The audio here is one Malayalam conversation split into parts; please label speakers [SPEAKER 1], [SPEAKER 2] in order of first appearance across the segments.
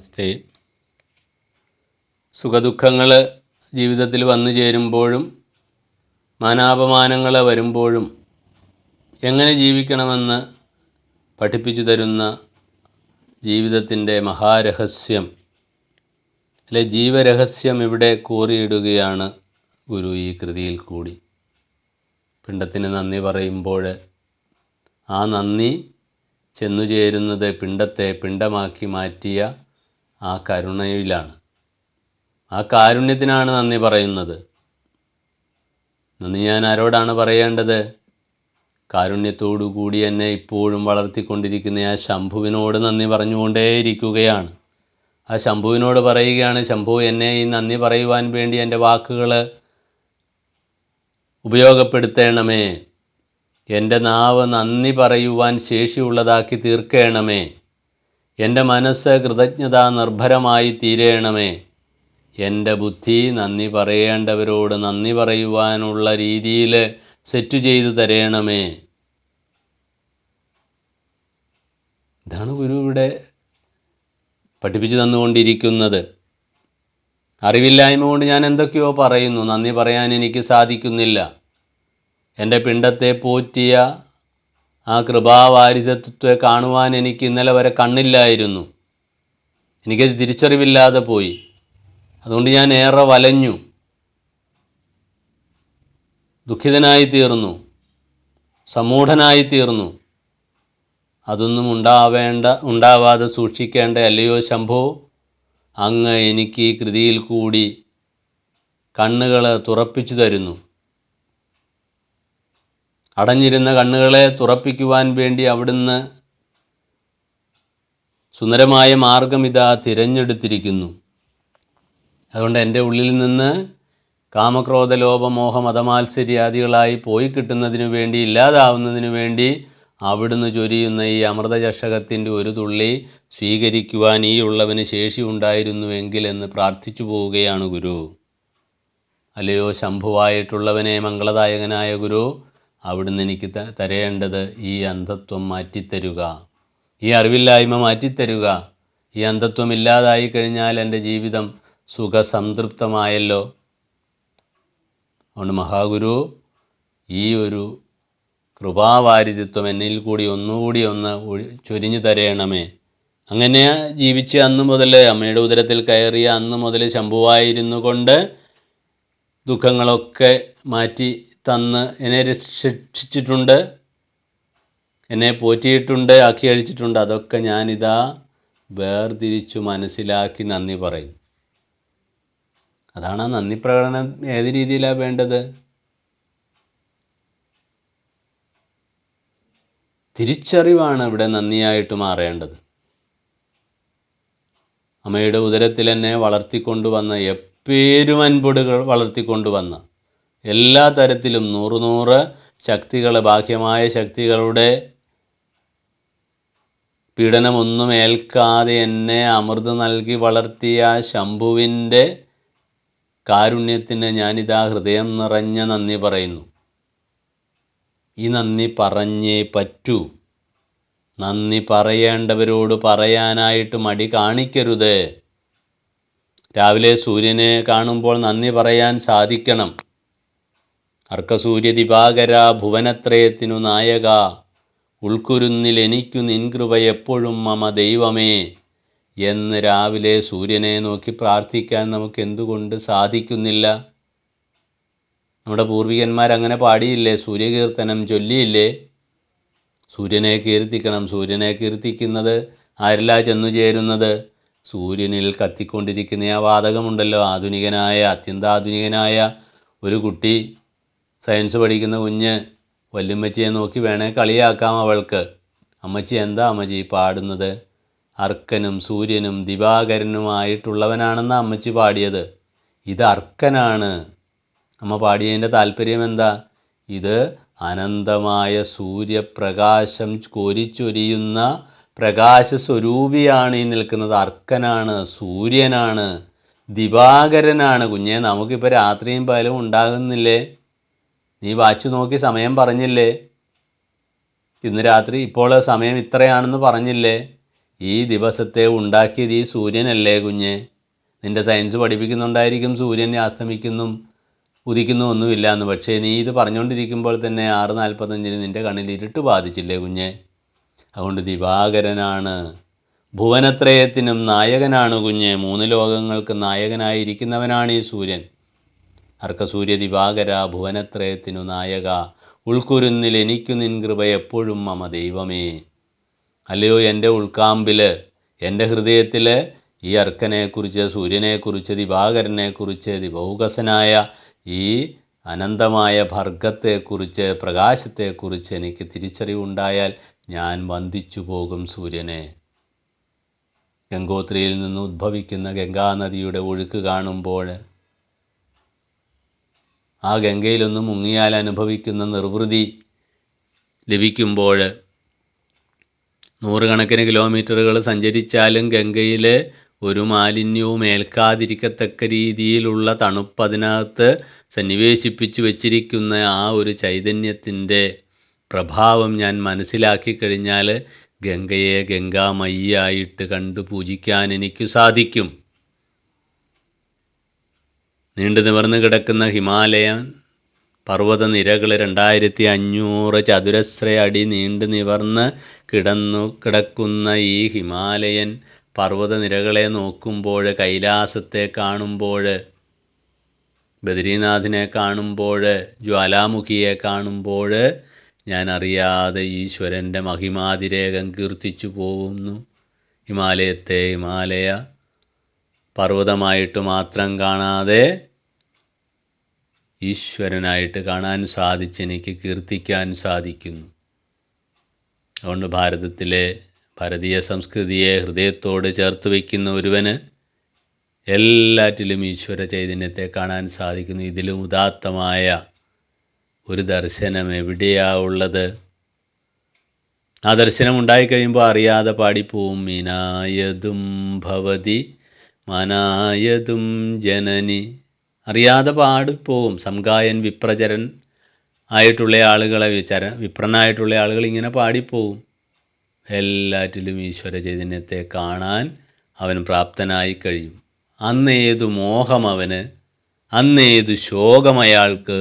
[SPEAKER 1] നമസ്തേ സുഖദുഃഖങ്ങൾ ജീവിതത്തിൽ വന്നു ചേരുമ്പോഴും മാനാപമാനങ്ങൾ വരുമ്പോഴും എങ്ങനെ ജീവിക്കണമെന്ന് പഠിപ്പിച്ചു തരുന്ന ജീവിതത്തിന്റെ മഹാരഹസ്യം അല്ലെ ജീവരഹസ്യം ഇവിടെ കോറിയിടുകയാണ് ഗുരു ഈ കൃതിയിൽ കൂടി. പിണ്ടത്തിന് നന്ദി പറയുമ്പോൾ ആ നന്ദി ചെന്നു ചേരുന്നത് പിണ്ടത്തെ പിണ്ടമാക്കി മാറ്റിയ ആ കരുണയിലാണ്. ആ കാരുണ്യത്തിനാണ് നന്ദി പറയുന്നത്. നന്ദി ഞാൻ ആരോടാണ് പറയേണ്ടത്? കാരുണ്യത്തോടു കൂടി എന്നെ ഇപ്പോഴും വളർത്തിക്കൊണ്ടിരിക്കുന്ന ആ ശംഭുവിനോട് നന്ദി പറഞ്ഞുകൊണ്ടേയിരിക്കുകയാണ്. ആ ശംഭുവിനോട് പറയുകയാണ് ശംഭു എന്നെ ഈ നന്ദി പറയുവാൻ വേണ്ടി എന്റെ വാക്കുകൾ ഉപയോഗപ്പെടുത്തേണമേ. എന്റെ നാവ് നന്ദി പറയുവാൻ ശേഷിയുള്ളതാക്കി തീർക്കേണമേ. എന്റെ മനസ്സ് കൃതജ്ഞതാ നിർഭരമായി തീരേണമേ. എന്റെ ബുദ്ധി നന്ദി പറയേണ്ടവരോട് നന്ദി പറയുവാനുള്ള രീതിയിൽ സെറ്റ് ചെയ്തു തരേണമേ. ഇതാണ് ഗുരു ഇവിടെ പഠിപ്പിച്ചു തന്നുകൊണ്ടിരിക്കുന്നത്. അറിവില്ലായ്മ കൊണ്ട് ഞാൻ എന്തൊക്കെയോ പറയുന്നു. നന്ദി പറയാൻ എനിക്ക് സാധിക്കുന്നില്ല. എന്റെ പിണ്ടത്തെ പോറ്റിയ ആ കൃപാവാരിതത്വത്തെ കാണുവാൻ എനിക്ക് ഇന്നലെ വരെ കണ്ണില്ലായിരുന്നു. എനിക്കത് തിരിച്ചറിവില്ലാതെ പോയി. അതുകൊണ്ട് ഞാൻ ഏറെ വലഞ്ഞു. ദുഃഖിതനായി തീർന്നു. സമൂഢനായി തീർന്നു. അതൊന്നും ഉണ്ടാവേണ്ട ഉണ്ടാവാതെ സൂക്ഷിക്കേണ്ട അല്ലയോ ശംഭോ? അങ്ങ് എനിക്ക് ഈ കൃതിയിൽ കൂടി കണ്ണുകളെ തുറപ്പിച്ചു തരുന്നു. അടഞ്ഞിരുന്ന കണ്ണുകളെ തുറപ്പിക്കുവാൻ വേണ്ടി അവിടുന്ന് സുന്ദരമായ മാർഗം ഇതാ തിരഞ്ഞെടുത്തിരിക്കുന്നു. അതുകൊണ്ട് എന്റെ ഉള്ളിൽ നിന്ന് കാമക്രോധ ലോപമോഹ മതമാത്സര്യാദികളായി പോയി കിട്ടുന്നതിനു വേണ്ടി ഇല്ലാതാവുന്നതിനു വേണ്ടി അവിടുന്ന് ചൊരിയുന്ന ഈ അമൃതചഷകത്തിന്റെ ഒരു തുള്ളി സ്വീകരിക്കുവാൻ ഈ ഉള്ളവന് ശേഷി ഉണ്ടായിരുന്നുവെങ്കിൽ എന്ന് പ്രാർത്ഥിച്ചു പോവുകയാണ് ഗുരു. അല്ലയോ ശംഭുവായിട്ടുള്ളവനെ മംഗളദായകനായ ഗുരു അവിടുന്ന് എനിക്ക് തരേണ്ടത് ഈ അന്ധത്വം മാറ്റിത്തരുക. ഈ അറിവില്ലായ്മ മാറ്റിത്തരുക. ഈ അന്ധത്വം ഇല്ലാതായി കഴിഞ്ഞാൽ എന്റെ ജീവിതം സുഖസംതൃപ്തമായല്ലോ. അതുകൊണ്ട് മഹാഗുരു ഈ ഒരു കൃപാവാരിതിത്വം എന്നിൽ കൂടി ഒന്നുകൂടി ഒന്ന് ചൊരിഞ്ഞു തരയണമേ അങ്ങനെ ജീവിച്ച് അന്ന് മുതൽ അമ്മയുടെ ഉദരത്തിൽ കയറിയ അന്ന് മുതൽ ശംഭുവായിരുന്നു കൊണ്ട് ദുഃഖങ്ങളൊക്കെ മാറ്റി തന്ന് എന്നെ രക്ഷിച്ചിട്ടുണ്ട് എന്നെ പോറ്റിയിട്ടുണ്ട് ആക്കി അഴിച്ചിട്ടുണ്ട് അതൊക്കെ ഞാനിതാ വേർതിരിച്ചു മനസ്സിലാക്കി നന്ദി പറയും. അതാണ് ആ നന്ദി പ്രകടനം ഏത് രീതിയിലാണ് വേണ്ടത്? തിരിച്ചറിവാണ് ഇവിടെ നന്ദിയായിട്ട് മാറേണ്ടത്. അമ്മയുടെ ഉദരത്തിൽ എന്നെ വളർത്തിക്കൊണ്ടുവന്ന എപ്പേരും അൻപുടുകൾ വളർത്തിക്കൊണ്ടുവന്ന എല്ലാ തരത്തിലും നൂറ് നൂറ് ശക്തികൾ ബാഹ്യമായ ശക്തികളുടെ പീഡനമൊന്നും ഏൽക്കാതെ എന്നെ അമൃത് നൽകി വളർത്തിയ ശംഭുവിന്റെ കാരുണ്യത്തിന് ഞാനിതാ ഹൃദയം നിറഞ്ഞ നന്ദി പറയുന്നു. ഈ നന്ദി പറഞ്ഞേ പറ്റൂ. നന്ദി പറയേണ്ടവരോട് പറയാനായിട്ട് മടി കാണിക്കരുത്. രാവിലെ സൂര്യനെ കാണുമ്പോൾ നന്ദി പറയാൻ സാധിക്കണം. അർക്കസൂര്യ ദിവാകര ഭുവനത്രയത്തിനു നായക. ഉൾക്കുരുന്നിൽ എനിക്കു നിൻകൃപ എപ്പോഴും മമ ദൈവമേ. എന്ന് രാവിലെ സൂര്യനെ നോക്കി പ്രാർത്ഥിക്കാൻ നമുക്ക് എന്തുകൊണ്ട് സാധിക്കുന്നില്ല? നമ്മുടെ പൂർവികന്മാർ അങ്ങനെ പാടിയില്ലേ? സൂര്യകീർത്തനം ചൊല്ലിയില്ലേ? സൂര്യനെ കീർത്തിക്കണം. സൂര്യനെ കീർത്തിക്കുന്നത് ആരിലാ ചെന്നു ചേരുന്നത്? സൂര്യനിൽ കത്തിക്കൊണ്ടിരിക്കുന്ന ആ വാതകമുണ്ടല്ലോ. ആധുനികനായ അത്യന്താധുനികനായ ഒരു കുട്ടി. സയൻസ് പഠിക്കുന്ന കുഞ്ഞ് വല്യമ്മച്ചിയെ നോക്കി വേണേ കളിയാക്കാം അവൾക്ക്. അമ്മച്ചി എന്താ അമ്മച്ചി പാടുന്നത്? അർക്കനും സൂര്യനും ദിവാകരനുമായിട്ടുള്ളവനാണെന്ന് അമ്മച്ചി പാടിയത്. ഇത് അർക്കനാണ്. അമ്മ പാടിയതിന്റെ താല്പര്യം എന്താ? ഇത് അനന്തമായ സൂര്യപ്രകാശം കോരിച്ചൊരിയുന്ന പ്രകാശസ്വരൂപിയാണ് ഈ നിൽക്കുന്നത്. അർക്കനാണ് സൂര്യനാണ് ദിവാകരനാണ് കുഞ്ഞെ. നമുക്കിപ്പോൾ രാത്രിയും പകലും ഉണ്ടാകുന്നില്ലേ? നീ വാച്ച് നോക്കി സമയം പറഞ്ഞില്ലേ? ഇന്ന് രാത്രി ഇപ്പോൾ സമയം ഇത്രയാണെന്ന് പറഞ്ഞില്ലേ? ഈ ദിവസത്തെ ഉണ്ടാക്കിയത് ഈ സൂര്യനല്ലേ കുഞ്ഞ്? നിന്റെ സയൻസ് പഠിപ്പിക്കുന്നുണ്ടായിരിക്കും സൂര്യനെ അസ്തമിക്കുന്നും ഉദിക്കുന്നു ഒന്നുമില്ല എന്ന്. പക്ഷേ നീ ഇത് പറഞ്ഞുകൊണ്ടിരിക്കുമ്പോൾ തന്നെ ആറ് നാൽപ്പത്തഞ്ചിന് നിന്റെ കണ്ണിൽ ഇരുട്ട് ബാധിച്ചില്ലേ കുഞ്ഞ്? അതുകൊണ്ട് ദിവാകരനാണ്. ഭുവനത്രയത്തിനും നായകനാണ് കുഞ്ഞ്. മൂന്ന് ലോകങ്ങൾക്ക് നായകനായിരിക്കുന്നവനാണ് ഈ സൂര്യൻ. അർക്കസൂര്യ ദിവാകര ഭുവനത്രയത്തിനു നായക ഉൾക്കുരുന്നിൽ എനിക്കു നിൻ കൃപ എപ്പോഴും മമ ദൈവമേ. അല്ലയോ എന്റെ ഉൾക്കാമ്പിൽ എന്റെ ഹൃദയത്തിൽ ഈ അർക്കനെക്കുറിച്ച് സൂര്യനെക്കുറിച്ച് ദിവാകരനെക്കുറിച്ച് ദിവൗകസനായ ഈ അനന്തമായ ഭർഗത്തെക്കുറിച്ച് പ്രകാശത്തെക്കുറിച്ച് എനിക്ക് തിരിച്ചറിവുണ്ടായാൽ ഞാൻ വന്ദിച്ചു പോകും സൂര്യനെ. ഗംഗോത്രിയിൽ നിന്ന് ഉദ്ഭവിക്കുന്ന ഗംഗാനദിയുടെ ഒഴുക്ക് കാണുമ്പോൾ ആ ഗംഗയിലൊന്ന് മുങ്ങിയാൽ അനുഭവിക്കുന്ന നിർവൃതി ലഭിക്കുമ്പോൾ നൂറുകണക്കിന് കിലോമീറ്ററുകൾ സഞ്ചരിച്ചാലും ഗംഗയിൽ ഒരു മാലിന്യവും ഏൽക്കാതിരിക്കത്തക്ക രീതിയിലുള്ള തണുപ്പതിനകത്ത് സന്നിവേശിപ്പിച്ചു വച്ചിരിക്കുന്ന ആ ഒരു ചൈതന്യത്തിന്റെ പ്രഭാവം ഞാൻ മനസ്സിലാക്കി കഴിഞ്ഞാൽ ഗംഗയെ ഗംഗാമയ്യായിട്ട് കണ്ടു പൂജിക്കാൻ എനിക്ക് സാധിക്കും. നീണ്ടു നിവർന്ന് കിടക്കുന്ന ഹിമാലയൻ പർവത നിരകൾ രണ്ടായിരത്തി അഞ്ഞൂറ് ചതുരശ്ര അടി നീണ്ടു നിവർന്ന് കിടന്നു കിടക്കുന്ന ഈ ഹിമാലയൻ പർവത നിരകളെ നോക്കുമ്പോൾ കൈലാസത്തെ കാണുമ്പോൾ ബദ്രീനാഥിനെ കാണുമ്പോൾ ജ്വാലാമുഖിയെ കാണുമ്പോൾ ഞാൻ അറിയാതെ ഈശ്വരന്റെ മഹിമാതിരേകം കീർത്തിച്ചു പോകുന്നു. ഹിമാലയത്തെ ഹിമാലയ പർവതമായിട്ട് മാത്രം കാണാതെ ഈശ്വരനായിട്ട് കാണാൻ സാധിച്ച് എനിക്ക് കീർത്തിക്കാൻ സാധിക്കുന്നു. അതുകൊണ്ട് ഭാരതത്തിലെ ഭാരതീയ സംസ്കൃതിയെ ഹൃദയത്തോട് ചേർത്ത് വയ്ക്കുന്ന ഒരുവന് എല്ലാറ്റിലും ഈശ്വര ചൈതന്യത്തെ കാണാൻ സാധിക്കുന്നു. ഇതിലും ഉദാത്തമായ ഒരു ദർശനം എവിടെയാ ഉള്ളത്? ആ ദർശനം ഉണ്ടായിക്കഴിയുമ്പോൾ അറിയാതെ പാടിപ്പോവും. മീനായതും ഭവതി മനായതും ജനനി അറിയാതെ പാടിപ്പോവും. സംഗായൻ വിപ്രചരൻ ആയിട്ടുള്ള ആളുകളെ വിചാര വിപ്രനായിട്ടുള്ള ആളുകൾ ഇങ്ങനെ പാടിപ്പോവും. എല്ലാറ്റിലും ഈശ്വര ചൈതന്യത്തെ കാണാൻ അവൻ പ്രാപ്തനായി കഴിയും. അന്നേതു മോഹം അവന് അന്നേതു ശോകം അയാൾക്ക്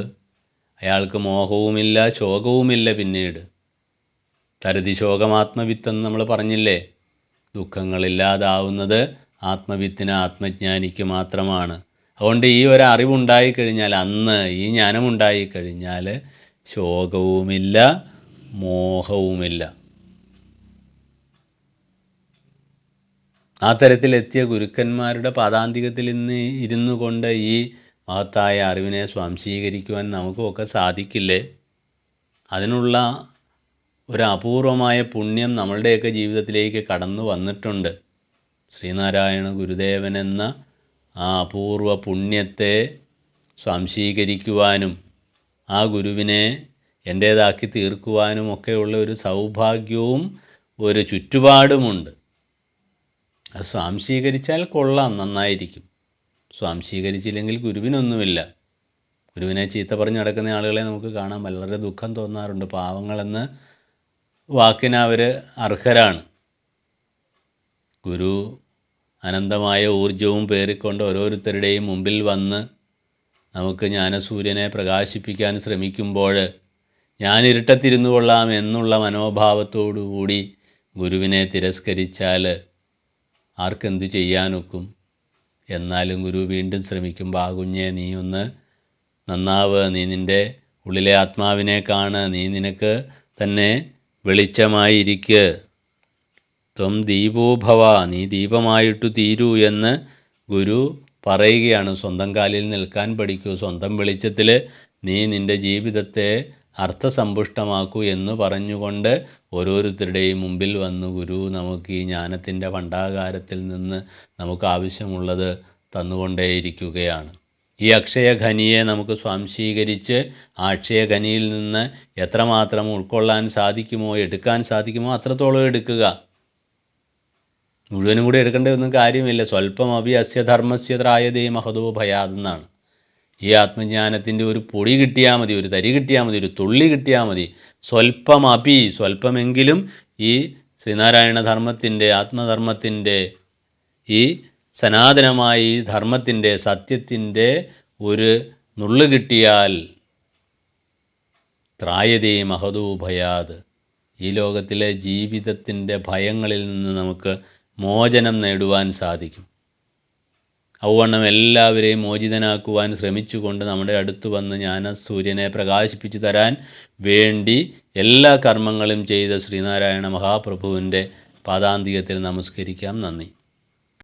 [SPEAKER 1] അയാൾക്ക് മോഹവുമില്ല ശോകവുമില്ല പിന്നീട്. തരുതി ശോകമാത്മവിത്തെന്ന് നമ്മൾ പറഞ്ഞില്ലേ? ദുഃഖങ്ങളില്ലാതാവുന്നത് ആത്മവിത്തിന് ആത്മജ്ഞാനിക്ക് മാത്രമാണ്. അതുകൊണ്ട് ഈ ഒരു അറിവുണ്ടായി കഴിഞ്ഞാൽ അന്ന് ഈ ജ്ഞാനമുണ്ടായി കഴിഞ്ഞാൽ ശോകവുമില്ല മോഹവുമില്ല. ആ തരത്തിലെത്തിയ ഗുരുക്കന്മാരുടെ പാദാന്തികത്തിൽ ഇന്ന് ഇരുന്നു കൊണ്ട് ഈ മഹത്തായ അറിവിനെ സ്വാംശീകരിക്കുവാൻ നമുക്കുമൊക്കെ സാധിക്കില്ലേ? അതിനുള്ള ഒരു അപൂർവമായ പുണ്യം നമ്മളുടെയൊക്കെ ജീവിതത്തിലേക്ക് കടന്നു വന്നിട്ടുണ്ട്. ശ്രീനാരായണ ഗുരുദേവൻ എന്ന ആ അപൂർവ പുണ്യത്തെ സ്വാംശീകരിക്കുവാനും ആ ഗുരുവിനെ എന്റേതാക്കി തീർക്കുവാനും ഒക്കെയുള്ള ഒരു സൗഭാഗ്യവും ഒരു ചുറ്റുപാടുമുണ്ട്. അത് സ്വാംശീകരിച്ചാൽ കൊള്ളാം നന്നായിരിക്കും. സ്വാംശീകരിച്ചില്ലെങ്കിൽ ഗുരുവിനൊന്നുമില്ല. ഗുരുവിനെ ചീത്ത പറഞ്ഞ് നടക്കുന്ന ആളുകളെ നമുക്ക് കാണാൻ വളരെ ദുഃഖം തോന്നാറുണ്ട്. പാവങ്ങളെന്ന് വാക്കിന് അവർ അർഹരാണ്. ഗുരു അനന്തമായ ഊർജവും പേറിക്കൊണ്ട് ഓരോരുത്തരുടെയും മുമ്പിൽ വന്ന് നമുക്ക് ജ്ഞാനസൂര്യനെ പ്രകാശിപ്പിക്കാൻ ശ്രമിക്കുമ്പോൾ ഞാൻ ഇരുട്ടത്തിരുന്നു കൊള്ളാം എന്നുള്ള മനോഭാവത്തോടു കൂടി ഗുരുവിനെ തിരസ്കരിച്ചാൽ ആർക്കെന്തു ചെയ്യാനൊക്കും? എന്നാലും ഗുരു വീണ്ടും ശ്രമിക്കുമ്പോൾ ആ കുഞ്ഞെ നീ ഒന്ന് നന്നാവ്. നീ നിന്റെ ഉള്ളിലെ ആത്മാവിനെ കാണ്. നീ നിനക്ക് തന്നെ വെളിച്ചമായിരിക്ക്. ത്വം ദീപോഭവ നീ ദീപമായിട്ടു തീരൂ എന്ന് ഗുരു പറയുകയാണ്. സ്വന്തം കാലിൽ നിൽക്കാൻ പഠിക്കൂ. സ്വന്തം വെളിച്ചത്തിൽ നീ നിന്റെ ജീവിതത്തെ അർത്ഥസമ്പുഷ്ടമാക്കൂ എന്ന് പറഞ്ഞുകൊണ്ട് ഓരോരുത്തരുടെയും മുമ്പിൽ വന്ന്. ഗുരു നമുക്ക് ഈ ജ്ഞാനത്തിന്റെ ഭണ്ഡാകാരത്തിൽ നിന്ന് നമുക്ക് ആവശ്യമുള്ളത് തന്നുകൊണ്ടേയിരിക്കുകയാണ്. ഈ അക്ഷയഖനിയെ നമുക്ക് സ്വാംശീകരിച്ച് ആ അക്ഷയഖനിയിൽ നിന്ന് എത്രമാത്രം ഉൾക്കൊള്ളാൻ സാധിക്കുമോ എടുക്കാൻ സാധിക്കുമോ അത്രത്തോളം എടുക്കുക. മുഴുവനും കൂടി എടുക്കേണ്ട ഒന്നും കാര്യമില്ല. സ്വല്പം അഭി അസ്യ ധർമ്മസ്യ ത്രായതേ മഹതോ ഭയാതെന്നാണ്. ഈ ആത്മജ്ഞാനത്തിന്റെ ഒരു പൊടി കിട്ടിയാൽ മതി ഒരു തരി കിട്ടിയാൽ മതി ഒരു തുള്ളി കിട്ടിയാൽ മതി. സ്വല്പം അഭി സ്വല്പമെങ്കിലും ഈ ശ്രീനാരായണ ധർമ്മത്തിന്റെ ആത്മധർമ്മത്തിന്റെ ഈ സനാതനമായ ഈ ധർമ്മത്തിന്റെ സത്യത്തിന്റെ ഒരു നുള്ളു കിട്ടിയാൽ ത്രായതേ മഹതോ ഭയാത്. ഈ ലോകത്തിലെ ജീവിതത്തിന്റെ ഭയങ്ങളിൽ നിന്ന് നമുക്ക് മോചനം നേടുവാൻ സാധിക്കും. ഔവണ്ണം എല്ലാവരെയും മോചിതനാക്കുവാൻ ശ്രമിച്ചുകൊണ്ട് നമ്മുടെ അടുത്ത് വന്ന് ജ്ഞാനസൂര്യനെ പ്രകാശിപ്പിച്ചു തരാൻ വേണ്ടി എല്ലാ കർമ്മങ്ങളും ചെയ്ത ശ്രീനാരായണ മഹാപ്രഭുവിന്റെ പാദാന്തികത്തിൽ നമസ്കരിക്കാം. നന്ദി.